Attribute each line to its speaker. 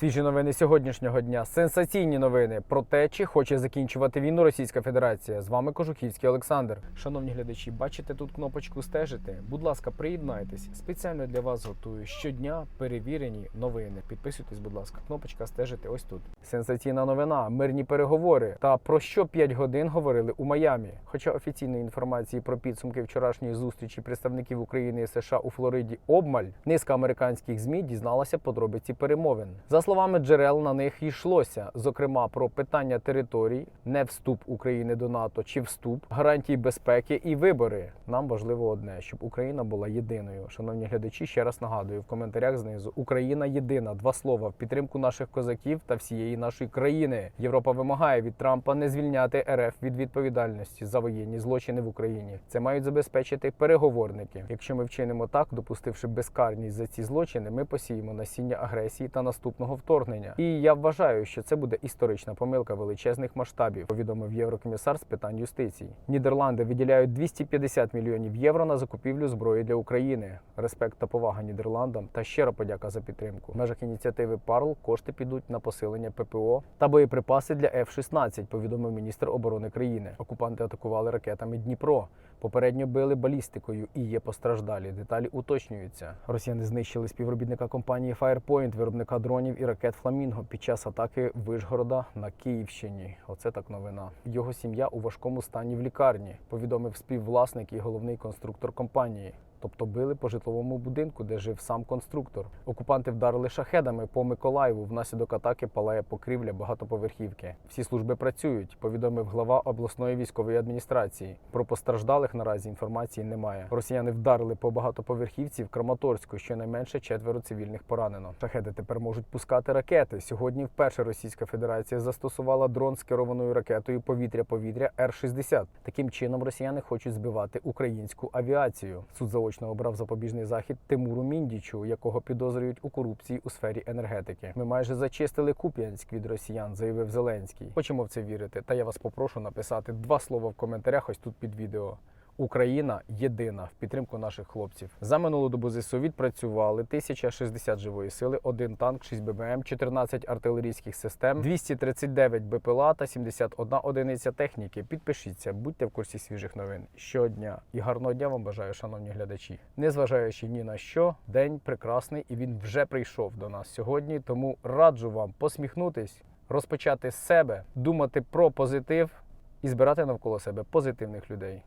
Speaker 1: Свіжі новини сьогоднішнього дня. Сенсаційні новини про те, чи хоче закінчувати війну Російська Федерація. З вами Кожухівський Олександр. Шановні глядачі, бачите тут кнопочку стежити. Будь ласка, приєднайтесь. Спеціально для вас готую щодня перевірені новини. Підписуйтесь, будь ласка. Кнопочка стежити ось тут. Сенсаційна новина, мирні переговори. Та про що 5 годин говорили у Майамі. Хоча офіційної інформації про підсумки вчорашньої зустрічі представників України і США у Флориді обмаль, низка американських змі дізналася подробиці перемовин. За словами джерел, на них йшлося, зокрема про питання територій, не вступ України до НАТО чи вступ, гарантії безпеки і вибори. Нам важливо одне, щоб Україна була єдиною. Шановні глядачі, ще раз нагадую в коментарях знизу: Україна єдина. Два слова в підтримку наших козаків та всієї нашої країни. Європа вимагає від Трампа не звільняти РФ від відповідальності за воєнні злочини в Україні. Це мають забезпечити переговорники. Якщо ми вчинимо так, допустивши безкарність за ці злочини, ми посіємо насіння агресії та наступного вторгнення. І я вважаю, що це буде історична помилка величезних масштабів. Повідомив єврокомісар з питань юстиції. Нідерланди виділяють 250 мільйонів євро на закупівлю зброї для України. Респект та повага Нідерландам та щира подяка за підтримку. В межах ініціативи Парл кошти підуть на посилення ППО та боєприпаси для F-16, повідомив міністр оборони країни. Окупанти атакували ракетами Дніпро. Попередньо били балістикою і є постраждалі. Деталі уточнюються. Росіяни знищили співробітника компанії Firepoint, виробника дронів і ракет Фламінго під час атаки Вишгорода на Київщині. Оце так новина. Його сім'я у важкому стані в лікарні. Повідомив співвласник і головний конструктор компанії. Тобто били по житловому будинку, де жив сам конструктор. Окупанти вдарили шахедами по Миколаєву. Внаслідок атаки палає покрівля багатоповерхівки. Всі служби працюють, повідомив глава обласної військової адміністрації. Про постраждалих наразі інформації немає. Росіяни вдарили по багатоповерхівці в Краматорську. Щонайменше четверо цивільних поранено. Шахеди тепер можуть пускати ракети. Сьогодні вперше Російська Федерація застосувала дрон з керованою ракетою повітря-повітря Р-60. Таким чином росіяни хочуть збивати українську авіацію. Суд заочно обрав запобіжний захід Тимуру Міндічу, якого підозрюють у корупції у сфері енергетики. Ми майже зачистили Куп'янськ від росіян, заявив Зеленський. Хочемо в це вірити. Та я вас попрошу написати два слова в коментарях. Ось тут під відео. Україна єдина в підтримку наших хлопців. За минулу добу ЗСУ відпрацювали 1060 живої сили, 1 танк, 6 БМ, 14 артилерійських систем, 239 БПЛА та 71 одиниця техніки. Підпишіться, будьте в курсі свіжих новин щодня. І гарного дня вам бажаю, шановні глядачі. Незважаючи ні на що, день прекрасний і він вже прийшов до нас сьогодні. Тому раджу вам посміхнутись, розпочати з себе, думати про позитив і збирати навколо себе позитивних людей.